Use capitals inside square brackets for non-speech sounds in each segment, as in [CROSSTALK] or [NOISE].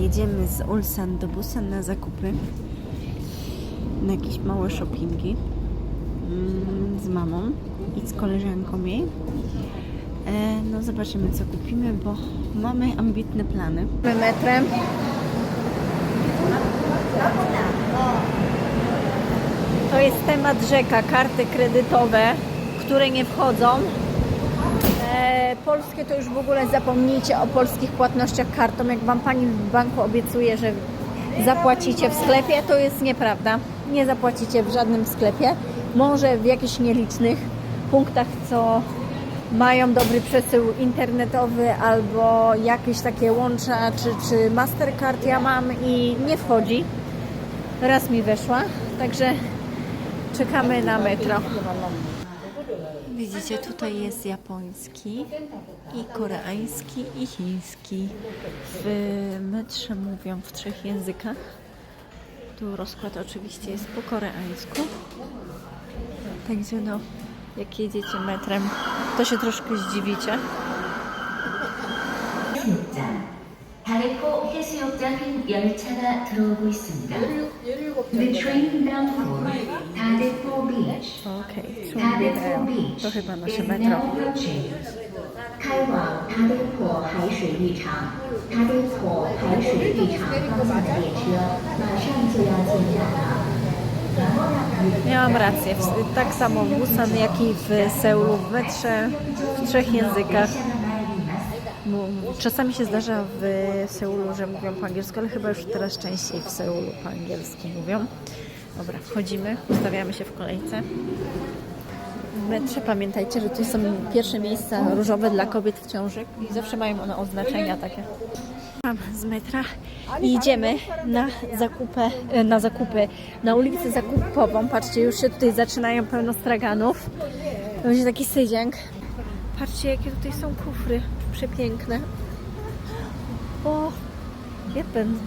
Jedziemy z Ulsan do Busan na zakupy. Na jakieś małe shoppingi. Mm, Z mamą i z koleżanką jej. E, no zobaczymy co kupimy, bo mamy ambitne plany. Metrem. To jest temat rzeka, karty kredytowe, które nie wchodzą. Polskie to już w ogóle zapomnijcie o polskich płatnościach kartą. Jak Wam Pani w banku obiecuje, że zapłacicie w sklepie, to jest nieprawda. Nie zapłacicie w żadnym sklepie. Może w jakichś nielicznych punktach, co mają dobry przesył internetowy albo jakieś takie łącza, czy, czy Mastercard ja mam i nie wchodzi. Raz mi weszła, także czekamy na metro. Widzicie, tutaj jest japoński i koreański i chiński. W metrze mówią w trzech językach. Tu rozkład oczywiście jest po koreańsku. Także no, jak jedziecie metrem, to się troszkę zdziwicie. 다레포 해수욕장 열차가 들어오고 있습니다. The train bound for 다대포 beach. Okej, 다대포 beach to chyba nasze is metro. now approaching. 开往大内坡海水浴场，大内坡海水浴场方向的列车马上就要进站了。 Miałam rację, w- tak samo w Busan, jak i w Seulu w metrze w trzech językach. Czasami się zdarza w Seulu, że mówią po angielsku, ale chyba już teraz częściej w Seulu po angielsku mówią. Dobra, wchodzimy, ustawiamy się w kolejce. W metrze pamiętajcie, że tu są pierwsze miejsca różowe dla kobiet w ciąży i zawsze mają one oznaczenia takie. Mam z metra i idziemy na zakupy, e, na zakupy, na ulicę zakupową. Patrzcie, już się tutaj zaczynają pełno straganów. To będzie taki sydzięk. Patrzcie, jakie tutaj są kufry przepiękne. O, jepen.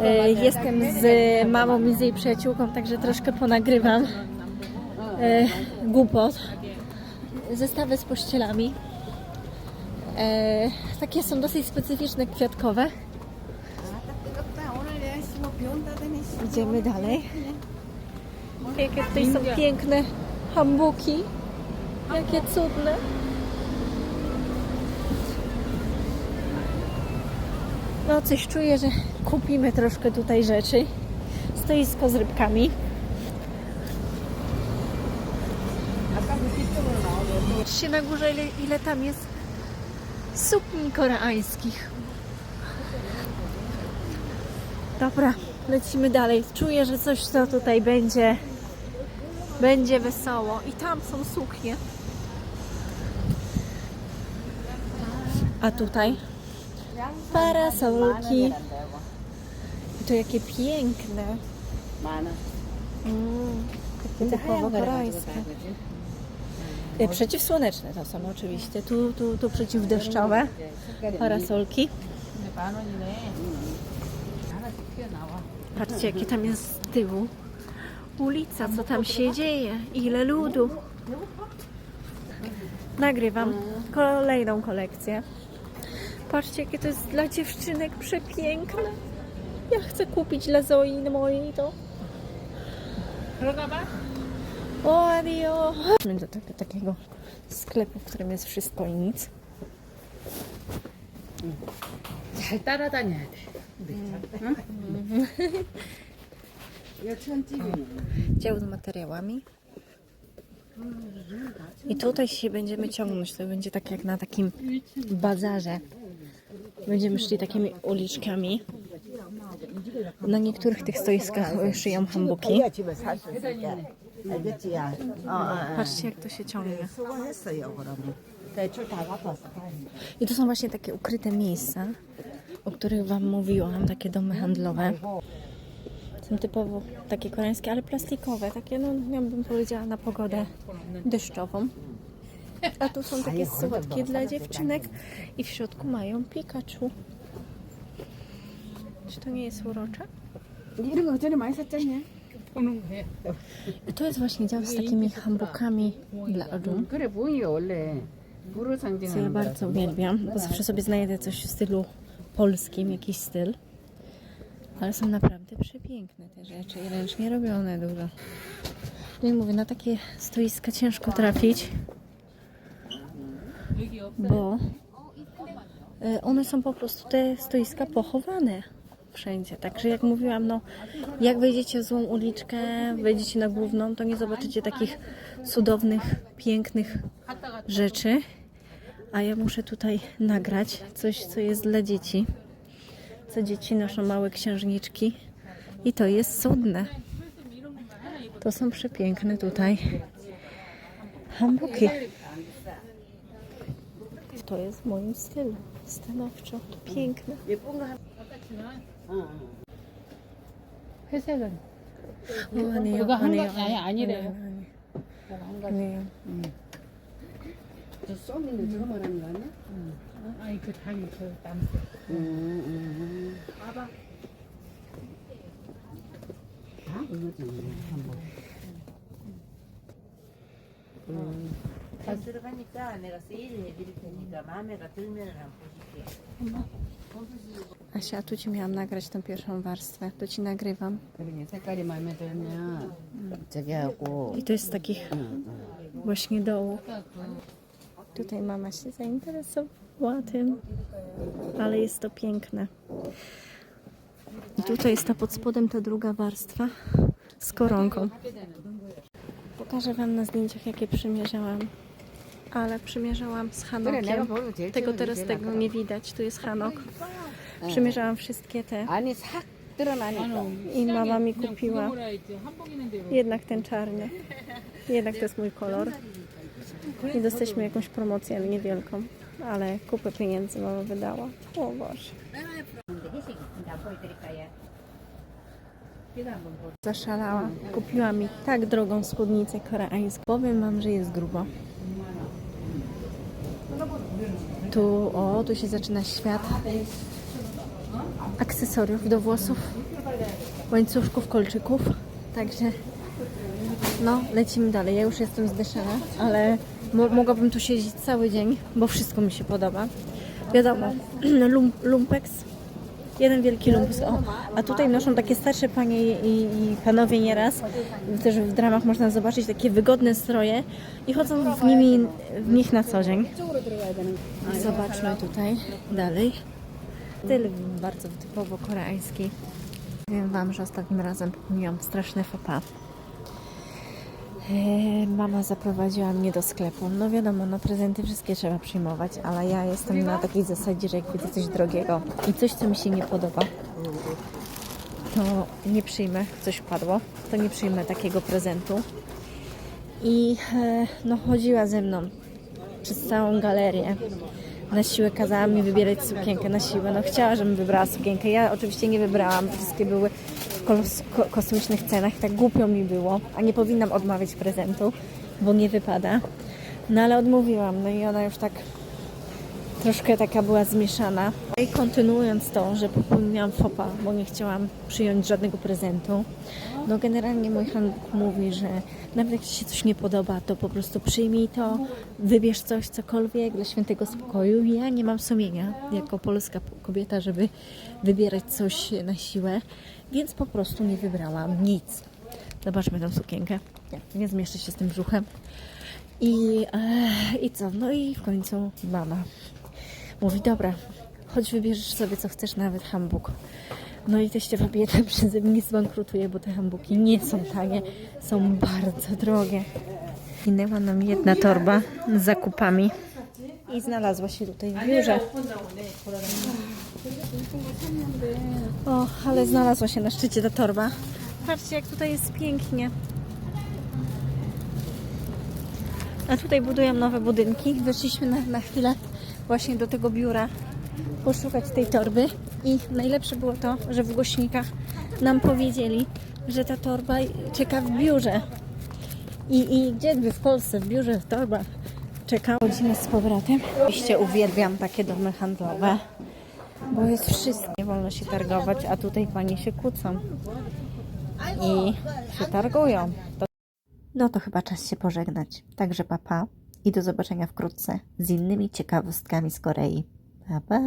E, Jestem z mamą i z jej przyjaciółką, także troszkę ponagrywam e, głupot. Zestawy z pościelami. E, takie są dosyć specyficzne, kwiatkowe. Idziemy dalej. Jakie tutaj są piękne hambuki. Jakie cudne. No coś czuję, że kupimy troszkę tutaj rzeczy. Stoisko z rybkami. Patrzcie na górze, ile, ile tam jest sukni koreańskich. Dobra, lecimy dalej. Czuję, że coś to tutaj będzie będzie wesoło. I tam są suknie. A tutaj parasolki. I to jakie piękne. Mm, takie typowo koreańskie. E, Przeciwsłoneczne to są oczywiście. Tu, tu, tu przeciwdeszczowe parasolki. Patrzcie, jakie tam jest z tyłu. Ulica, co tam się dzieje? Ile ludu. Nagrywam kolejną kolekcję. Patrzcie, jakie to jest dla dziewczynek przepiękne. Ja chcę kupić dla Zoi mojej to. O, adio. Chodźmy do tego, takiego sklepu, w którym jest wszystko i nic. 잘 따라다녀야 돼. 응? 이 dzieł z materiałami. I tutaj się będziemy ciągnąć. To będzie tak jak na takim bazarze. Będziemy szli takimi uliczkami. Na niektórych tych stoiskach szyją hambuki. Patrzcie, jak to się ciągnie. I to są właśnie takie ukryte miejsca, o których Wam mówiłam, takie domy handlowe. Są typowo takie koreańskie, ale plastikowe, takie no, ja bym powiedziała na pogodę deszczową. A tu są takie słodkie dla dziewczynek i w środku mają Pikachu. Czy to nie jest urocze? I to jest właśnie dział z takimi hambukami dla Adu, co ja bardzo uwielbiam, bo zawsze sobie znajdę coś w stylu polskim, jakiś styl. Ale są naprawdę przepiękne te rzeczy i ręcznie robione dużo. No i mówię, na takie stoiska ciężko trafić, bo e, one są po prostu te stoiska pochowane wszędzie. Także jak mówiłam, no jak wejdziecie w złą uliczkę, wejdziecie na główną, to nie zobaczycie takich cudownych, pięknych rzeczy. A ja muszę tutaj nagrać coś, co jest dla dzieci Co dzieci noszą małe księżniczki. I to jest cudne. To są przepiękne tutaj hambuki. To jest w moim stylu. Stanowczo. To piękne. 회색은 어, 아니에요. 이거 한 아니에요. 거- 아니, 아니래요. 아니에요. 저 쏘미는 저거 말하는 거 아니야? 아니 그 자기 그 남. 음, 음. 봐봐. 아, 이거잖아. 한번. 다 들어가니까 내가 세일을 해드릴 테니까 마음에가 들면 한번 보실게요. Asia, tu Ci miałam nagrać tą pierwszą warstwę. To Ci nagrywam. 그러게 색깔이 마음에 들면 저기 하고 I to jest z takich właśnie dołów. Tutaj mama się zainteresowała tym, ale jest to piękne. I tutaj jest ta pod spodem ta druga warstwa z koronką. Pokażę Wam na zdjęciach, jakie przymierzałam. Ale przymierzałam z Hanokiem. Tego teraz tego nie widać. Tu jest Hanok. Przymierzałam wszystkie te. I mama mi kupiła jednak ten czarny. Jednak to jest mój kolor. I dostaliśmy jakąś promocję, ale niewielką. Ale kupę pieniędzy mama wydała. O Boże. Zaszalała. Kupiła mi tak drogą spódnicę koreańską. Powiem wam, że jest grubo. Tu, o, tu się zaczyna świat akcesoriów do włosów, łańcuszków, kolczyków. Także no, lecimy dalej. Ja już jestem zdyszana, ale mo- mogłabym tu siedzieć cały dzień, bo wszystko mi się podoba. Wiadomo, [CLEARS THROAT] lum- lumpex, jeden wielki lumpeks. O, a tutaj noszą takie starsze panie i, i panowie nieraz. Też w dramach można zobaczyć takie wygodne stroje i chodzą w, nimi, w nich na co dzień. Zobaczmy tutaj dalej. Styl bardzo typowo koreański. Powiem Wam, że ostatnim razem popełniłam straszne faux. Eee, Mama zaprowadziła mnie do sklepu. No wiadomo, no prezenty wszystkie trzeba przyjmować, ale ja jestem na takiej zasadzie, że jak widzę coś drogiego i coś, co mi się nie podoba, to nie przyjmę, coś padło, to nie przyjmę takiego prezentu. I e, no chodziła ze mną przez całą galerię. Na siłę kazała mi wybierać sukienkę, na siłę. No chciała, żebym wybrała sukienkę. Ja oczywiście nie wybrałam, wszystkie były kos- ko- kosmicznych cenach. Tak głupio mi było, a nie powinnam odmawiać prezentu, bo nie wypada. No ale odmówiłam, no i ona już tak troszkę taka była zmieszana. I kontynuując to, że popełniłam fopa, bo nie chciałam przyjąć żadnego prezentu, no generalnie mój handluk mówi, że nawet jak Ci się coś nie podoba, to po prostu przyjmij to, wybierz coś, cokolwiek dla świętego spokoju. Ja nie mam sumienia jako polska kobieta, żeby wybierać coś na siłę, więc po prostu nie wybrałam nic. Zobaczmy tę sukienkę. Nie, nie zmieszczę się z tym brzuchem. I, e, I co? No i w końcu mama mówi, dobra, chodź wybierzesz sobie co chcesz, nawet hambuk. No i teściowa bieda [LAUGHS] przeze mnie zbankrutuje, bo te hambuki nie są tanie, są bardzo drogie. Minęła nam jedna torba z zakupami i znalazła się tutaj w biurze. O, ale znalazła się na szczycie ta torba. Patrzcie, jak tutaj jest pięknie. A tutaj budują nowe budynki. Weszliśmy na, na chwilę właśnie do tego biura poszukać tej torby i najlepsze było to, że w głośnikach nam powiedzieli, że ta torba czeka w biurze. I, i gdzie by w Polsce, w biurze torba czekała. Chodzimy z powrotem. Oczywiście uwielbiam takie domy handlowe, bo jest wszystko. Nie wolno się targować, a tutaj panie się kłócą i się targują. No to chyba czas się pożegnać. Także papa i do zobaczenia wkrótce z innymi ciekawostkami z Korei. Pa, pa.